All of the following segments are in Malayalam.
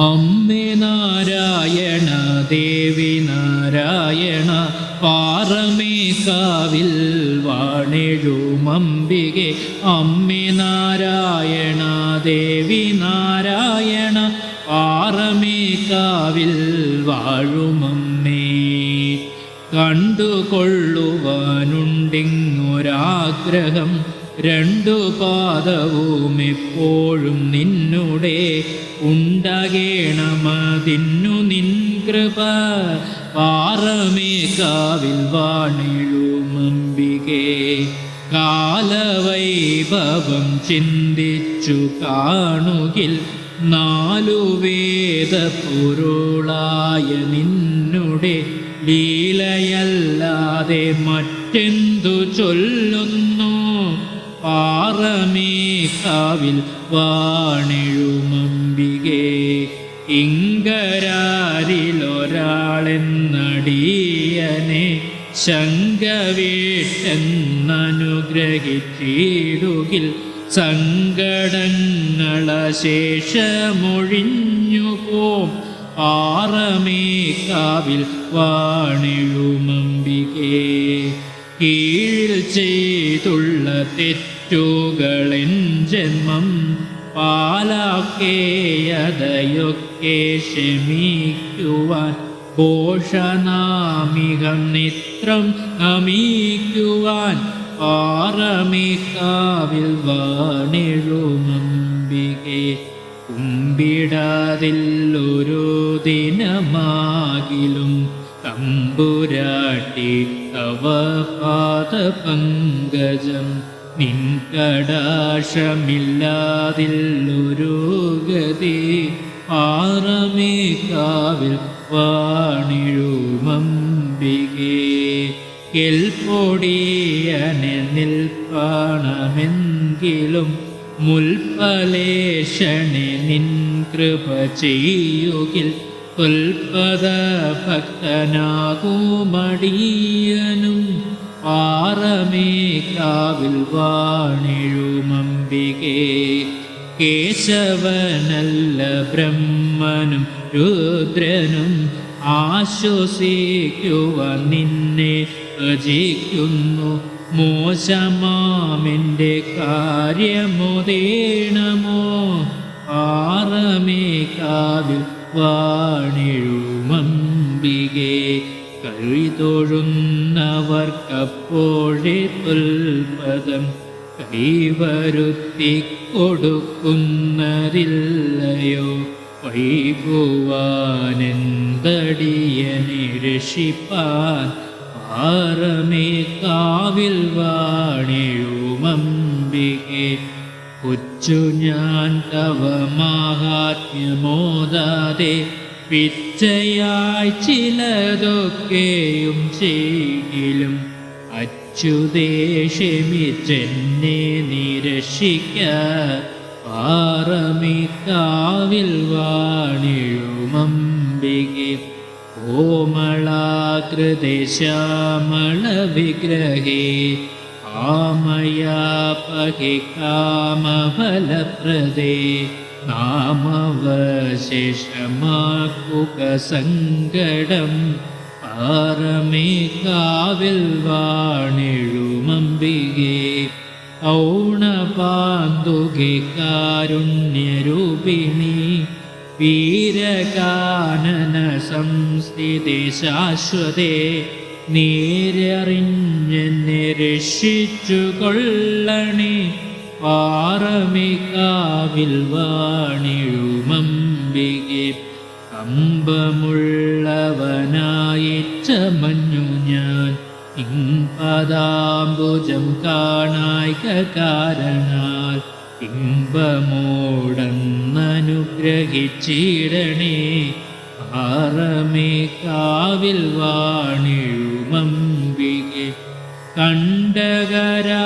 അമ്മേ നാരായണ ദേവി നാരായണ പാറമേക്കാവിൽ വാണിഴുമമ്പികെ അമ്മേ നാരായണ ദേവി നാരായണ പാറമേക്കാവിൽ വാഴുമമ്മേ കണ്ടുകൊള്ളുവാനുണ്ടിങ്ങൊരാഗ്രഹം രണ്ടു പാദവും എപ്പോഴും നിന്നുടെ ഉണ്ടാകേണമതിന്നു നിൻ കൃപ. പാറമേക്കാവിൽ വാണിഴുമമ്പികേ കാലവൈഭവം ചിന്തിച്ചു കാണുകിൽ നാലു വേദ നിന്നുടെ ലീലയല്ലാതെ മറ്റെന്തു ചൊല്ലുന്നു? പാറമേക്കാവിൽ വാണിഴുമമ്പികേ. ഇങ്കരാരിലൊരാളെന്നടിയനെ ശങ്കവേട്ടെന്നനുഗ്രഹിച്ചിടുകിൽ സങ്കടങ്ങളശേഷമൊഴിഞ്ഞു പോം കാവിൽ വാണിഴുമമ്പികേ. തെറ്റുകളെൻ ജന്മം പാലാക്കേയതയൊക്കെ ക്ഷമിക്കുവാൻ ഘോഷനാമികം നിത്രം നമിക്കുവാൻ പാറമിക്കാവിൽ വാണിഴുമമ്പികെ കുമ്പിടാതില്ലൊരു ദിനമാകിലും തമ്പുരാട്ടി തവ പാദപങ്കജം നിൻ കടാശമില്ലാതില്ലൊരു ഗതി പാറമേക്കാവിൽ വാണിഴുമമ്പികേ കെൽപ്പൊടിയനെ നിൽപ്പണമെങ്കിലും മുൽപലേഷണെ നിൻ കൃപ ചെയ്യുകിൽ ഉൽപദ ഭക്തനാകുമടിയനും പാറമേക്കാവിൽ വാണിഴുമമ്പികേ കേശവനല്ല ബ്രഹ്മനും രുദ്രനും ആശ്വസിക്കുവ നിന്നെ ഭജിക്കുന്നു. മോശമാമിന്റെ കാര്യമുദേണമോ ആറമേക്കാവിൽ വാണിഴുമമ്പികേ കഴിതൊഴുന്നവർക്കപ്പോഴേ തുൽപദം കൈവരുത്തി കൊടുക്കുന്നതില്ലയോ വൈകുവാനെന്തടിയനെ രക്ഷിപ്പാൻ പാറമേക്കാവിൽ വാണിഴുമമ്പികെ. കൊച്ചു ഞാൻ തവ മാഹാത്മ്യമോദാതെ പിച്ചയായി ചിലതൊക്കെയും ചെയ്യിലും അച്യുതേഷമിച്ചെന്നെ നിരക്ഷിക്ക. പാറമിക്കാവിൽ വാണിഴുമമ്പികെ കോമളാകൃതി ശ്യാമള വിഗ്രഹേ. കാമയാപഹി കാമഫലപ്രദേ. നാമവശേഷമാക്കുക സങ്കടം. പാറമേക്കാവിൽ വാണിഴുമമ്പികേ ഔണപാന്തുകെ കാരുണ്യരൂപിണി. വീരകാനന സംസ്ഥിതി ശാശ്വതേ. നേരറിഞ്ഞ് നിരക്ഷിച്ചു കൊള്ളണേ പാറമിക്കാവിൽ വാണിഴുമമ്പികെ കമ്പമുള്ളവനായിച്ചമഞ്ഞു ഞാൻ. ഇമ്പതാംബുജം കാണായിക കാരണാൽ ഇമ്പമോടന്നനുഗ്രഹിച്ചിടണേ. ആറമേക്കാവിൽ വാണിഴുമമ്പികെ കണ്ടകരാകും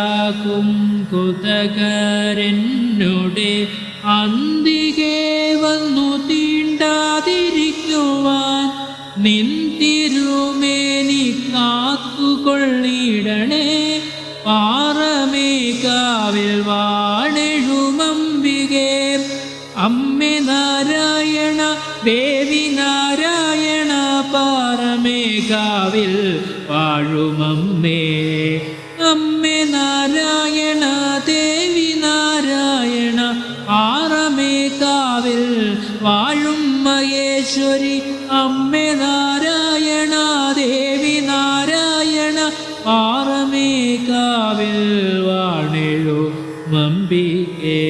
കുതകരെന്നുടെ അന്തികെ വന്നു തീണ്ടാതിരിക്കുവാൻ നിന്തിരുമേനി കാത്തുകൊള്ളിടണേ. പാറമേകാവിൽ വാണെഴുമമ്പികെ. അമ്മേ നാരായണ ദേവി നാരായണ പാറമേകാവിൽ വാഴുമമ്മേ. ആഴുമ്മയേശ്വരി അമ്മേ നാരായണ ദേവി നാരായണ പാറമേ കാവിൽ വാണിഴു മമ്പിയേ.